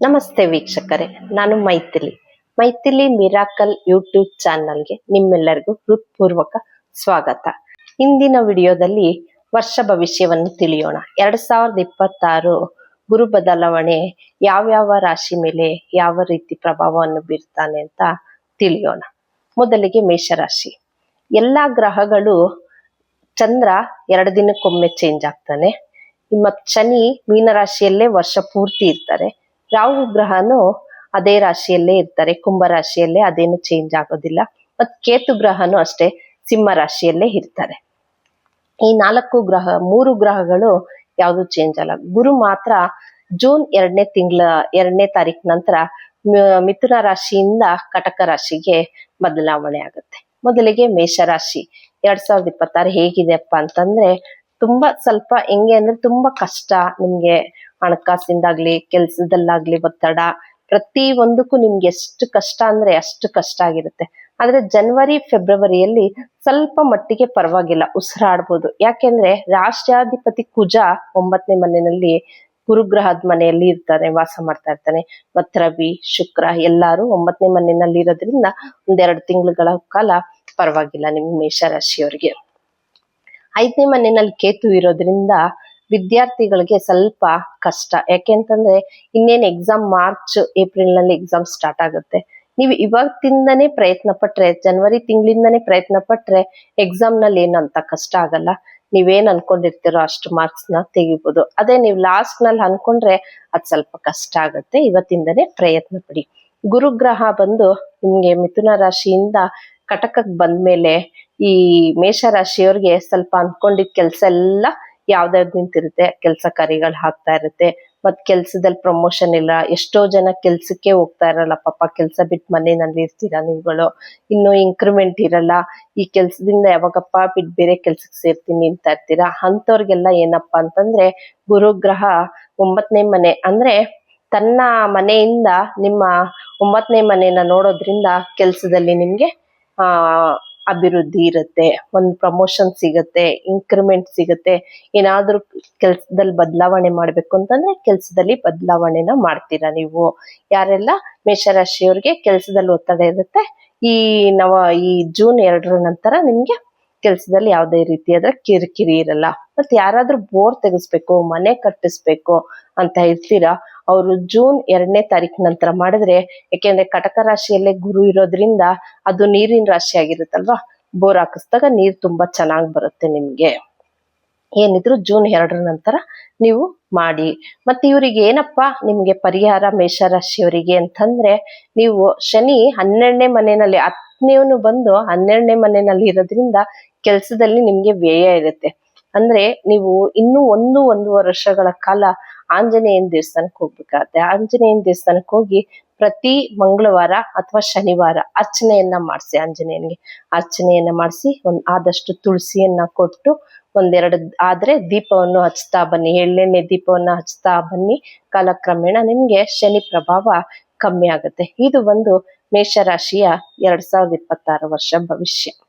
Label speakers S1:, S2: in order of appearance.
S1: ನಮಸ್ತೆ ವೀಕ್ಷಕರೇ, ನಾನು ಮೈಥಿಲಿ. ಮೈಥಿಲಿ ಮಿರಾಕಲ್ ಯೂಟ್ಯೂಬ್ ಚಾನಲ್ಗೆ ನಿಮ್ಮೆಲ್ಲರಿಗೂ ಹೃತ್ಪೂರ್ವಕ ಸ್ವಾಗತ. ಇಂದಿನ ವಿಡಿಯೋದಲ್ಲಿ ವರ್ಷ ಭವಿಷ್ಯವನ್ನು ತಿಳಿಯೋಣ. ಎರಡ್ ಸಾವಿರದ ಇಪ್ಪತ್ತಾರು ಗುರು ಬದಲಾವಣೆ ಯಾವ್ಯಾವ ರಾಶಿ ಮೇಲೆ ಯಾವ ರೀತಿ ಪ್ರಭಾವವನ್ನು ಬೀರ್ತಾನೆ ಅಂತ ತಿಳಿಯೋಣ. ಮೊದಲಿಗೆ ಮೇಷರಾಶಿ. ಎಲ್ಲಾ ಗ್ರಹಗಳು ಚಂದ್ರ ಎರಡು ದಿನಕ್ಕೊಮ್ಮೆ ಚೇಂಜ್ ಆಗ್ತಾನೆ. ಮತ್ ಶನಿ ಮೀನರಾಶಿಯಲ್ಲೇ ವರ್ಷ ಪೂರ್ತಿ ಇರ್ತಾರೆ. ರಾಹು ಗ್ರಹನು ಅದೇ ರಾಶಿಯಲ್ಲೇ ಇರ್ತಾರೆ. ಕುಂಭ ರಾಶಿಯಲ್ಲೇ ಅದೇನು ಚೇಂಜ್ ಆಗೋದಿಲ್ಲ. ಮತ್ ಕೇತು ಗ್ರಹನು ಅಷ್ಟೇ ಸಿಂಹ ರಾಶಿಯಲ್ಲೇ ಇರ್ತಾರೆ. ಈ ನಾಲ್ಕು ಗ್ರಹ, ಮೂರು ಗ್ರಹಗಳು ಯಾವುದು ಚೇಂಜ್ ಅಲ್ಲ. ಗುರು ಮಾತ್ರ ಜೂನ್ ಎರಡನೇ ತಿಂಗಳ, ಎರಡನೇ ತಾರೀಕು ನಂತರ ಮಿಥುನ ರಾಶಿಯಿಂದ ಕಟಕ ರಾಶಿಗೆ ಬದಲಾವಣೆ ಆಗುತ್ತೆ. ಮೊದಲಿಗೆ ಮೇಷರಾಶಿ ಎರಡ್ ಸಾವಿರದ ಇಪ್ಪತ್ತಾರು ಹೇಗಿದೆಪ್ಪ ಅಂತಂದ್ರೆ ತುಂಬಾ ಸ್ವಲ್ಪ ಹೆಂಗೆ ಅಂದ್ರೆ ತುಂಬಾ ಕಷ್ಟ ನಿಮ್ಗೆ ಹಣಕಾಸಿಂದಾಗ್ಲಿ, ಕೆಲ್ಸದಲ್ಲಾಗ್ಲಿ ಒತ್ತಡ. ಪ್ರತಿ ಒಂದಕ್ಕೂ ನಿಮ್ಗೆ ಎಷ್ಟು ಕಷ್ಟ ಅಂದ್ರೆ ಅಷ್ಟು ಕಷ್ಟ ಆಗಿರುತ್ತೆ. ಆದ್ರೆ ಜನವರಿ ಫೆಬ್ರವರಿಯಲ್ಲಿ ಸ್ವಲ್ಪ ಮಟ್ಟಿಗೆ ಪರವಾಗಿಲ್ಲ, ಉಸಿರಾಡ್ಬೋದು. ಯಾಕೆಂದ್ರೆ ರಾಷ್ಟ್ರಾಧಿಪತಿ ಕುಜ ಒಂಬತ್ತನೇ ಮನೆಯಲ್ಲಿ ಗುರುಗ್ರಹದ ಮನೆಯಲ್ಲಿ ಇರ್ತಾನೆ ವಾಸ ಮಾಡ್ತಾ ಇರ್ತಾನೆ. ಮತ್ ರವಿ, ಶುಕ್ರ ಎಲ್ಲಾರು ಒಂಬತ್ತನೇ ಮನೆಯಲ್ಲಿ ಇರೋದ್ರಿಂದ ಒಂದೆರಡು ತಿಂಗಳುಗಳ ಕಾಲ ಪರವಾಗಿಲ್ಲ ನಿಮ್ ಮೇಷರಾಶಿಯವರಿಗೆ. ಐದನೇ ಮನೆಯಲ್ಲಿ ಕೇತು ಇರೋದ್ರಿಂದ ವಿದ್ಯಾರ್ಥಿಗಳಿಗೆ ಸ್ವಲ್ಪ ಕಷ್ಟ. ಯಾಕೆಂತಂದ್ರೆ ಇನ್ನೇನು ಎಕ್ಸಾಮ್ ಮಾರ್ಚ್ ಏಪ್ರಿಲ್ನಲ್ಲಿ ಎಕ್ಸಾಮ್ ಸ್ಟಾರ್ಟ್ ಆಗುತ್ತೆ. ನೀವು ಇವತ್ತಿಂದನೇ ಪ್ರಯತ್ನ ಪಟ್ರೆ ಜನವರಿ ತಿಂಗಳಿಂದನೇ ಪ್ರಯತ್ನ ಪಟ್ರೆ ಎಕ್ಸಾಮ್ನಲ್ಲಿ ಏನಂತ ಕಷ್ಟ ಆಗಲ್ಲ. ನೀವೇನ್ ಅನ್ಕೊಂಡಿರ್ತೀರೋ ಅಷ್ಟು ಮಾರ್ಕ್ಸ್ನ ತೆಗಿಬೋದು. ಅದೇ ನೀವು ಲಾಸ್ಟ್ನಲ್ಲಿ ಅನ್ಕೊಂಡ್ರೆ ಅದ್ ಸ್ವಲ್ಪ ಕಷ್ಟ ಆಗುತ್ತೆ. ಇವತ್ತಿಂದನೇ ಪ್ರಯತ್ನ ಪಡಿ. ಗುರುಗ್ರಹ ಬಂದು ನಿಮ್ಗೆ ಮಿಥುನ ರಾಶಿಯಿಂದ ಕಟಕಕ್ ಬಂದ್ಮೇಲೆ ಈ ಮೇಷ ರಾಶಿಯವ್ರಿಗೆ ಸ್ವಲ್ಪ ಅನ್ಕೊಂಡಿದ್ ಕೆಲ್ಸ ಎಲ್ಲ ಯಾವ್ದಾವ್ದು ನಿಂತಿರುತ್ತೆ. ಕೆಲಸ ಕಾರ್ಯಗಳು ಹಾಕ್ತಾ ಇರುತ್ತೆ. ಮತ್ ಕೆಲ್ಸದಲ್ಲಿ ಪ್ರಮೋಷನ್ ಇಲ್ಲ. ಎಷ್ಟೋ ಜನ ಕೆಲ್ಸಕ್ಕೆ ಹೋಗ್ತಾ ಇರಲ್ಲ. ಪಾಪ ಕೆಲ್ಸ ಬಿಟ್ಟು ಮನೆಯಲ್ಲಿ ಇರ್ತೀರಾ ನೀವುಗಳು? ಇನ್ನು ಇಂಕ್ರಿಮೆಂಟ್ ಇರಲ್ಲ. ಈ ಕೆಲ್ಸದಿಂದ ಯಾವಾಗಪ್ಪ ಬಿಟ್ಟು ಬೇರೆ ಕೆಲ್ಸಕ್ಕೆ ಸೇರ್ತೀನಿ ಅಂತ ಇರ್ತೀರಾ? ಅಂತವ್ರಿಗೆಲ್ಲ ಏನಪ್ಪಾ ಅಂತಂದ್ರೆ, ಗುರುಗ್ರಹ ಒಂಬತ್ತನೇ ಮನೆ. ಅಂದ್ರೆ ತನ್ನ ಮನೆಯಿಂದ ನಿಮ್ಮ ಒಂಬತ್ತನೇ ಮನೆಯನ್ನ ನೋಡೋದ್ರಿಂದ ಕೆಲ್ಸದಲ್ಲಿ ನಿಮ್ಗೆ, ಆ ಅಭಿವೃದ್ಧಿ ಇರುತ್ತೆ, ಒಂದು ಪ್ರಮೋಷನ್ ಸಿಗುತ್ತೆ ಇನ್ಕ್ರಿಮೆಂಟ್ ಸಿಗುತ್ತೆ, ಏನಾದರೂ ಕೆಲ್ಸದಲ್ಲಿ ಬದಲಾವಣೆ ಮಾಡ್ಬೇಕು ಅಂತಂದ್ರೆ ಕೆಲ್ಸದಲ್ಲಿ ಬದಲಾವಣೆನ ಮಾಡ್ತೀರಾ ನೀವು? ಯಾರೆಲ್ಲ ಮೇಷರಾಶಿಯವ್ರಿಗೆ ಕೆಲ್ಸದಲ್ಲಿ ಒತ್ತಡ ಇರುತ್ತೆ, ಈ ನವ, ಈ ಜೂನ್ ಎರಡರ ನಂತರ ನಿಮ್ಗೆ ಕೆಲ್ಸದಲ್ಲಿ ಯಾವುದೇ ರೀತಿಯಾದ ಕಿರಿಕಿರಿ ಇರಲ್ಲ. ಮತ್ತೆ ಯಾರಾದ್ರೂ ಬೋರ್ ತೆಗಿಸ್ಬೇಕು, ಮನೆ ಕಟ್ಟಿಸ್ಬೇಕು ಅಂತ ಇರ್ತೀರಾ ಅವರು ಜೂನ್ ಎರಡನೇ ತಾರೀಕು ನಂತರ ಮಾಡಿದ್ರೆ ಯಾಕೆಂದ್ರೆ ಕಟಕ ರಾಶಿಯಲ್ಲೇ ಗುರು ಇರೋದ್ರಿಂದ ಅದು ನೀರಿನ ರಾಶಿ ಆಗಿರುತ್ತಲ್ವಾ? ಬೋರ್ ಹಾಕಿಸ್ದಾಗ ನೀರ್ ತುಂಬಾ ಚೆನ್ನಾಗ್ ಬರುತ್ತೆ ನಿಮ್ಗೆ. ಏನಿದ್ರು ಜೂನ್ ಎರಡರ ನಂತರ ನೀವು ಮಾಡಿ. ಮತ್ತೆ ಇವರಿಗೆ ಏನಪ್ಪಾ ನಿಮ್ಗೆ ಪರಿಹಾರ ಮೇಷರಾಶಿಯವರಿಗೆ ಅಂತಂದ್ರೆ, ನೀವು ಶನಿ ಹನ್ನೆರಡನೇ ಮನೆಯಲ್ಲಿ, ಹತ್ತನೇವನು ಬಂದು ಹನ್ನೆರಡನೇ ಮನೆಯಲ್ಲಿ ಇರೋದ್ರಿಂದ ಕೆಲ್ಸದಲ್ಲಿ ನಿಮ್ಗೆ ವ್ಯಯ ಇರುತ್ತೆ. ಅಂದ್ರೆ ನೀವು ಇನ್ನೂ ಒಂದು ಒಂದು ವರ್ಷಗಳ ಕಾಲ ಆಂಜನೇಯನ ದೇವಸ್ಥಾನಕ್ಕೆ ಹೋಗ್ಬೇಕಾಗತ್ತೆ. ಆಂಜನೇಯನ ದೇವಸ್ಥಾನಕ್ಕೆ ಹೋಗಿ ಪ್ರತಿ ಮಂಗಳವಾರ ಅಥವಾ ಶನಿವಾರ ಅರ್ಚನೆಯನ್ನ ಮಾಡಿಸಿ ಆಂಜನೇಯನಿಗೆ. ಅರ್ಚನೆಯನ್ನ ಮಾಡಿಸಿ ಒಂದ್ ಆದಷ್ಟು ತುಳಸಿಯನ್ನ ಕೊಟ್ಟು ಒಂದೆರಡು, ಆದ್ರೆ ದೀಪವನ್ನು ಹಚ್ತಾ ಬನ್ನಿ. ಎಳ್ಳೆಣ್ಣೆ ದೀಪವನ್ನ ಹಚ್ತಾ ಬನ್ನಿ. ಕಾಲಕ್ರಮೇಣ ನಿಮ್ಗೆ ಶನಿ ಪ್ರಭಾವ ಕಮ್ಮಿ ಆಗುತ್ತೆ. ಇದು ಒಂದು ಮೇಷರಾಶಿಯ ಎರಡ್ ಸಾವಿರದ ಇಪ್ಪತ್ತಾರು ವರ್ಷ ಭವಿಷ್ಯ.